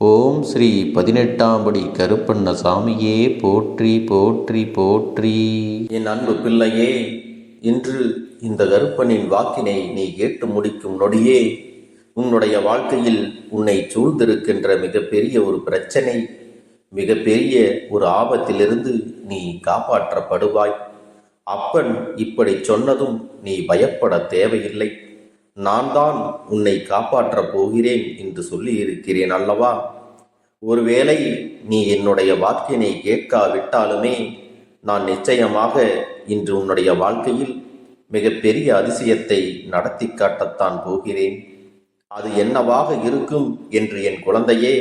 ஓம் ஸ்ரீ பதினெட்டாம்படி கருப்பண்ண சாமியே போற்றி போற்றி போற்றி. என் அன்பு பிள்ளையே இன்று இந்த கருப்பனின் வாக்கினை நீ கேட்டு முடிக்கும் நொடியே உன்னுடைய வாழ்க்கையில் உன்னை சூழ்ந்திருக்கின்ற மிகப்பெரிய ஒரு பிரச்சனை மிகப்பெரிய ஒரு ஆபத்திலிருந்து நீ காப்பாற்றப்படுவாய். அப்பன் இப்படி சொன்னதும் நீ பயப்பட தேவையில்லை. நான் தான் உன்னை காப்பாற்றப் போகிறேன் என்று சொல்லி இருக்கிறேன் அல்லவா? ஒருவேளை நீ என்னுடைய வாக்கினை கேட்காவிட்டாலுமே நான் நிச்சயமாக இன்று உன்னுடைய வாழ்க்கையில் மிகப்பெரிய அதிசயத்தை நடத்தி காட்டத்தான் போகிறேன். அது என்னவாக இருக்கும் என்று என் குழந்தையே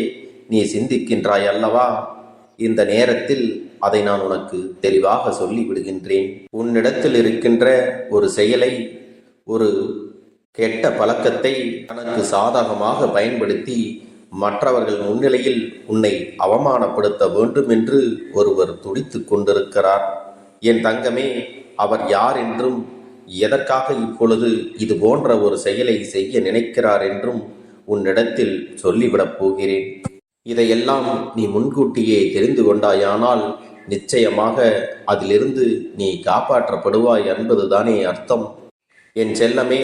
நீ சிந்திக்கின்றாய் அல்லவா? இந்த நேரத்தில் அதை நான் உனக்கு தெளிவாக சொல்லி விடுகின்றேன் உன்னிடத்தில் இருக்கின்ற ஒரு செயலை ஒரு கெட்ட பழக்கத்தை தனக்கு சாதகமாக பயன்படுத்தி மற்றவர்கள் முன்னிலையில் உன்னை அவமானப்படுத்த வேண்டும் என்று ஒருவர் துடித்து கொண்டிருக்கிறார். என் தங்கமே அவர் யார் என்றும் எதற்காக இப்பொழுது இது போன்ற ஒரு செயலை செய்ய நினைக்கிறார் என்றும் உன்னிடத்தில் சொல்லிவிடப் போகிறேன். இதையெல்லாம் நீ முன்கூட்டியே தெரிந்து கொண்டாயானால் நிச்சயமாக அதிலிருந்து நீ காப்பாற்றப்படுவாய் என்பதுதானே அர்த்தம். என் செல்லமே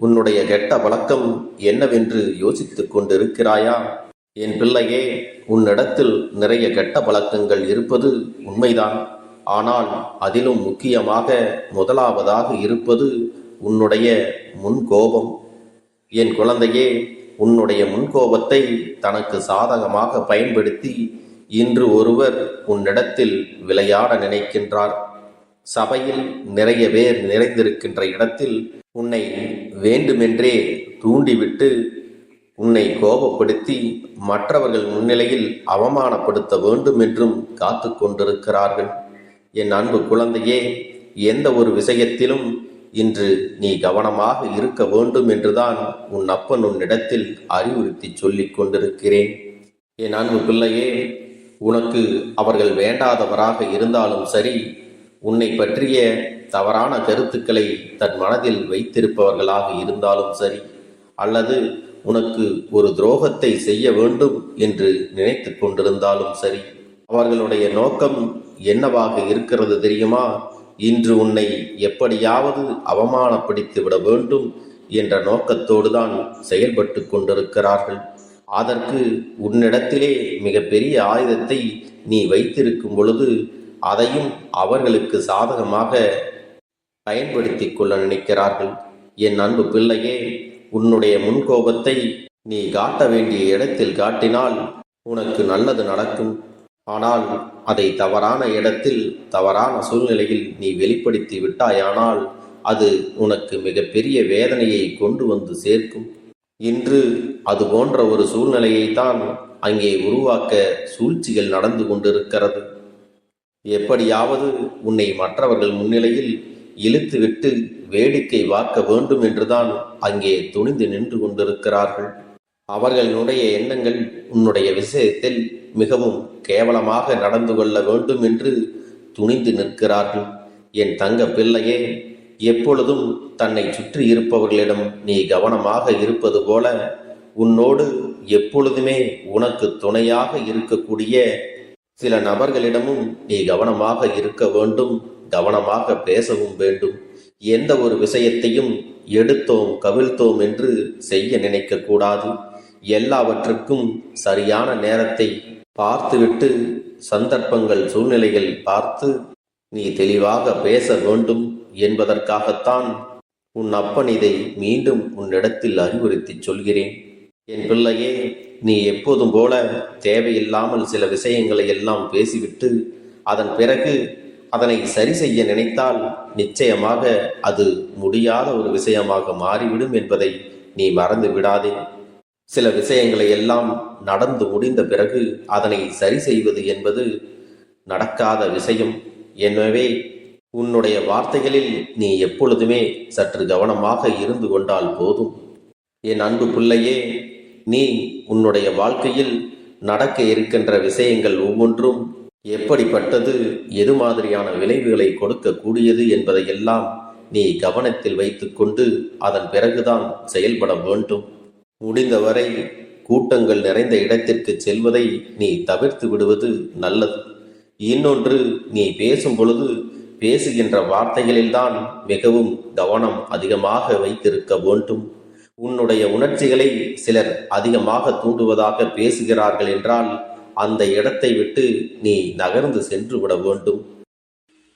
உன்னுடைய கெட்ட பழக்கம் என்னவென்று யோசித்துக் கொண்டிருக்கிறாயா? என் பிள்ளையே உன்னிடத்தில் நிறைய கெட்ட பழக்கங்கள் இருப்பது உண்மைதான். ஆனால் அதிலும் முக்கியமாக முதலாவதாக இருப்பது உன்னுடைய முன்கோபம். என் குழந்தையே உன்னுடைய முன்கோபத்தை தனக்கு சாதகமாக பயன்படுத்தி இன்று ஒருவர் உன்னிடத்தில் விளையாட நினைக்கின்றார். சபையில் நிறைய பேர் நிறைந்திருக்கின்ற இடத்தில் உன்னை வேண்டுமென்றே தூண்டிவிட்டு உன்னை கோபப்படுத்தி மற்றவர்கள் முன்னிலையில் அவமானப்படுத்த வேண்டும் என்றும் காத்து கொண்டிருக்கிறார்கள். என் அன்பு குழந்தையே எந்த ஒரு விஷயத்திலும் இன்று நீ கவனமாக இருக்க வேண்டும் என்றுதான் உன் அப்பன் உன்னிடத்தில் அறிவுறுத்தி சொல்லிக் கொண்டிருக்கிறேன். என் அன்பு பிள்ளையே உனக்கு அவர்கள் வேண்டாதவராக இருந்தாலும் சரி உன்னை பற்றிய தவறான கருத்துக்களை தன் மனதில் வைத்திருப்பவர்களாக இருந்தாலும் சரி அல்லது உனக்கு ஒரு துரோகத்தை செய்ய வேண்டும் என்று நினைத்து கொண்டிருந்தாலும் சரி அவர்களுடைய நோக்கம் என்னவாக இருக்கிறது தெரியுமா? இன்று உன்னை எப்படியாவது அவமானப்படுத்தி விட வேண்டும் என்ற நோக்கத்தோடு தான் செயல்பட்டு கொண்டிருக்கிறார்கள். அதற்கு உன்னிடத்திலே மிகப்பெரிய ஆயுதத்தை நீ வைத்திருக்கும் பொழுது அதையும் அவர்களுக்கு சாதகமாக பயன்படுத்தி கொள்ள நினைக்கிறார்கள். என் அன்பு பிள்ளையே உன்னுடைய முன்கோபத்தை நீ காட்ட வேண்டிய இடத்தில் காட்டினால் உனக்கு நல்லது நடக்கும். ஆனால் அதை தவறான இடத்தில் தவறான சூழ்நிலையில் நீ வெளிப்படுத்தி விட்டாயானால் அது உனக்கு மிகப்பெரிய வேதனையை கொண்டு வந்து சேர்க்கும். இன்று அது போன்ற ஒரு சூழ்நிலையை தான் அங்கே உருவாக்க சூழ்ச்சிகள் நடந்து கொண்டிருக்கிறது. எப்படியாவது உன்னை மற்றவர்கள் முன்னிலையில் இழுத்துவிட்டு வேடிக்கை வாக்க வேண்டும் என்றுதான் அங்கே துணிந்து நின்று கொண்டிருக்கிறார்கள். அவர்களுடைய எண்ணங்கள் உன்னுடைய விஷயத்தில் மிகவும் கேவலமாக நடந்து கொள்ள வேண்டும் என்று துணிந்து நிற்கிறார்கள். என் தங்க பிள்ளையே எப்பொழுதும் தன்னை சுற்றி இருப்பவர்களிடம் நீ கவனமாக இருப்பது போல உன்னோடு எப்பொழுதுமே உனக்கு துணையாக இருக்கக்கூடிய சில நபர்களிடமும் நீ கவனமாக இருக்க வேண்டும். கவனமாக பேசவும் வேண்டும். எந்த ஒரு விஷயத்தையும் எடுத்தோம் கவிழ்த்தோம் என்று செய்ய நினைக்கக்கூடாது எல்லாவற்றுக்கும் சரியான நேரத்தை பார்த்துவிட்டு சந்தர்ப்பங்கள் சூழ்நிலைகள் பார்த்து நீ தெளிவாக பேச வேண்டும் என்பதற்காகத்தான் உன் அப்பன் இதை மீண்டும் உன்னிடத்தில் அறிவுறுத்தி சொல்கிறேன். என் பிள்ளையே நீ எப்போதும் போல தேவையில்லாமல் சில விஷயங்களை எல்லாம் பேசிவிட்டு அதன் பிறகு அதனை சரி செய்ய நினைத்தால் நிச்சயமாக அது முடியாத ஒரு விஷயமாக மாறிவிடும் என்பதை நீ மறந்து விடாதே. சில விஷயங்களை எல்லாம் நடந்து முடிந்த பிறகு அதனை சரி செய்வது என்பது நடக்காத விஷயம். எனவே உன்னுடைய வார்த்தைகளில் நீ எப்பொழுதுமே சற்று கவனமாக இருந்து கொண்டால் போதும். என் அன்பு பிள்ளையே நீ உன்னுடைய வாழ்க்கையில் நடக்க இருக்கின்ற விஷயங்கள் ஒவ்வொன்றும் எப்படிப்பட்டது எது மாதிரியான விளைவுகளை கொடுக்கக்கூடியது என்பதையெல்லாம் நீ கவனத்தில் வைத்துக்கொண்டு அதன் பிறகுதான் செயல்பட வேண்டும். முடிந்தவரை கூட்டங்கள் நிறைந்த இடத்திற்கு செல்வதை நீ தவிர்த்து விடுவது நல்லது. இன்னொன்று நீ பேசும் பொழுது பேசுகின்ற வார்த்தைகளில்தான் மிகவும் கவனம் அதிகமாக வைத்திருக்க வேண்டும். உன்னுடைய உணர்ச்சிகளை சிலர் அதிகமாக தூண்டுவதாக பேசுகிறார்கள் என்றால் அந்த இடத்தை விட்டு நீ நகர்ந்து சென்று விட வேண்டும்.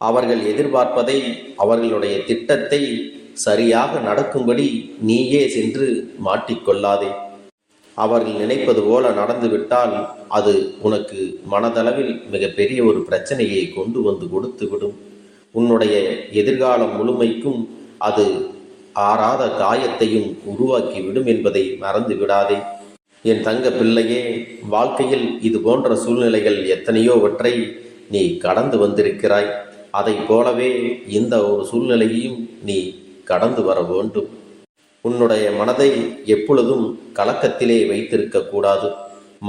அவர்கள் எதிர்பார்ப்பதை அவர்களுடைய திட்டத்தை சரியாக நடக்கும்படி நீயே சென்று மாட்டிக்கொள்ளாதே. அவர்கள் நினைப்பது போல நடந்துவிட்டால் அது உனக்கு மனதளவில் மிகப்பெரிய ஒரு பிரச்சனையை கொண்டு வந்து கொடுத்து விடும் உன்னுடைய எதிர்காலம் முழுமைக்கும் அது ஆறாத காயத்தையும் உருவாக்கி விடும் என்பதை மறந்து விடாதே என் தங்க பிள்ளையே வாழ்க்கையில் இது போன்ற சூழ்நிலைகள் எத்தனையோவற்றை நீ கடந்து வந்திருக்கிறாய். அதைப் போலவே இந்த ஒரு சூழ்நிலையையும் நீ கடந்து வர வேண்டும். உன்னுடைய மனதை எப்பொழுதும் கலக்கத்திலே வைத்திருக்க கூடாது.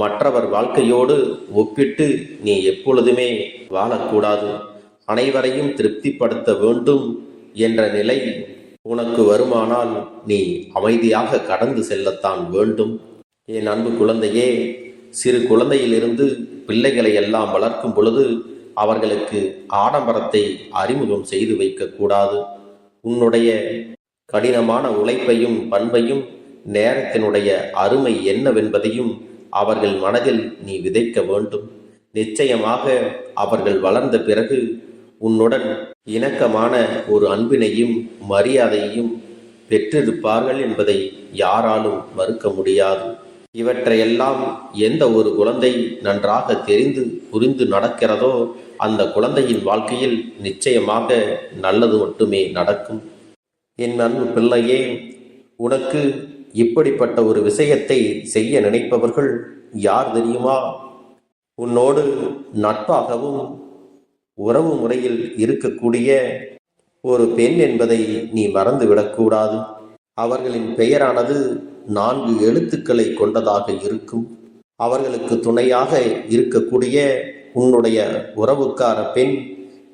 மற்றவர் வாழ்க்கையோடு ஒப்பிட்டு நீ எப்பொழுதுமே வாழக்கூடாது. அனைவரையும் திருப்திப்படுத்த வேண்டும் என்ற நிலை உனக்கு வருமானால் நீ அமைதியாக கடந்து செல்லத்தான் வேண்டும். என் அன்பு குழந்தையே சிறு குழந்தையிலிருந்து பிள்ளைகளை எல்லாம் வளர்க்கும் பொழுது அவர்களுக்கு ஆடம்பரத்தை அறிமுகம் செய்து வைக்கக்கூடாது உன்னுடைய கடினமான உழைப்பையும் பண்பையும் நேரத்தினுடைய அருமை என்னவென்பதையும் அவர்கள் மனதில் நீ விதைக்க வேண்டும். நிச்சயமாக அவர்கள் வளர்ந்த பிறகு உன்னுடன் இணக்கமான ஒரு அன்பினையும் மரியாதையையும் பெற்றிருப்பார்கள் என்பதை யாராலும் மறுக்க முடியாது. இவற்றையெல்லாம் எந்த ஒரு குழந்தை நன்றாக தெரிந்து புரிந்து நடக்கிறதோ அந்த குழந்தையின் வாழ்க்கையில் நிச்சயமாக நல்லது மட்டுமே நடக்கும். என் அன்பு பிள்ளையே உனக்கு இப்படிப்பட்ட ஒரு விஷயத்தை செய்ய நினைப்பவர்கள் யார் தெரியுமா? உன்னோடு நட்பாகவும் உறவு முறையில் இருக்கக்கூடிய ஒரு பெண் என்பதை நீ மறந்துவிடக்கூடாது. அவர்களின் பெயரானது நான்கு எழுத்துக்களை கொண்டதாக இருக்கும். அவர்களுக்கு துணையாக இருக்கக்கூடிய உன்னுடைய உறவுக்கார பெண்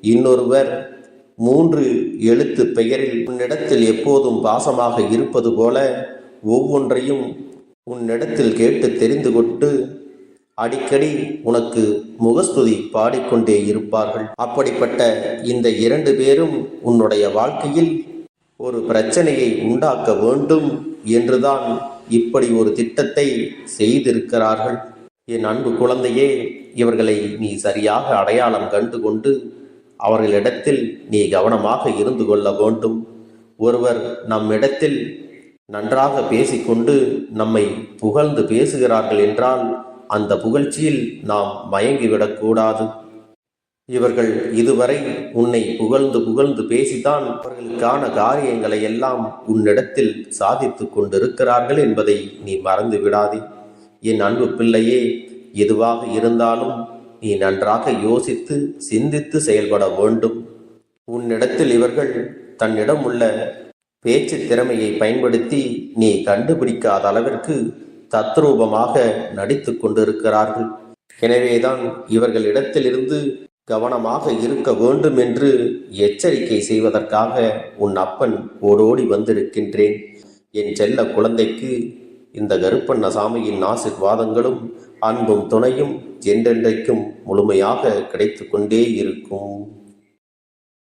இன்னொருவர் மூன்று எழுத்து பெயரில் உன்னிடத்தில் எப்போதும் பாசமாக இருப்பது போல ஒவ்வொன்றையும் உன்னிடத்தில் கேட்டு தெரிந்து கொண்டு அடிக்கடி உனக்கு முகஸ்துதி பாடிக்கொண்டே இருப்பார்கள். அப்படிப்பட்ட இந்த இரண்டு பேரும் உன்னுடைய வாழ்க்கையில் ஒரு பிரச்சனையை உண்டாக்க வேண்டும். என்றுதான் இப்படி ஒரு திட்டத்தை செய்திருக்கிறார்கள். என் அன்பு குழந்தையே இவர்களை நீ சரியாக அடையாளம் கண்டு கொண்டு அவர்களிடத்தில் நீ கவனமாக இருந்து கொள்ள வேண்டும். ஒருவர் நம்மிடத்தில் நன்றாக பேசிக்கொண்டு நம்மை புகழ்ந்து பேசுகிறார்கள் என்றால் அந்த புகழ்ச்சியில் நாம் மயங்கிவிடக்கூடாது. இவர்கள் இதுவரை உன்னை புகழ்ந்து புகழ்ந்து பேசித்தான் அவர்களுக்கான காரியங்களை எல்லாம் உன்னிடத்தில் சாதித்துக் கொண்டிருக்கிறார்கள் என்பதை நீ மறந்து விடாதே. என் அன்பு பிள்ளையே எதுவாக இருந்தாலும் நீ நன்றாக யோசித்து சிந்தித்து செயல்பட வேண்டும். உன்னிடத்தில் இவர்கள் தன்னிடம் உள்ள பேச்சு திறமையை பயன்படுத்தி நீ கண்டுபிடிக்காத அளவிற்கு தத்ரூபமாக நடித்து கொண்டிருக்கிறார்கள். எனவேதான் இவர்களிடத்திலிருந்து கவனமாக இருக்க வேண்டும் என்று எச்சரிக்கை செய்வதற்காக உன் அப்பன் ஓடோடி வந்திருக்கின்றேன். என் செல்ல குழந்தைக்கு இந்த கருப்பண்ண சாமியின் ஆசிர்வாதங்களும் அன்பும் துணையும் என்றென்றைக்கும் முழுமையாக கிடைத்து கொண்டே இருக்கும்.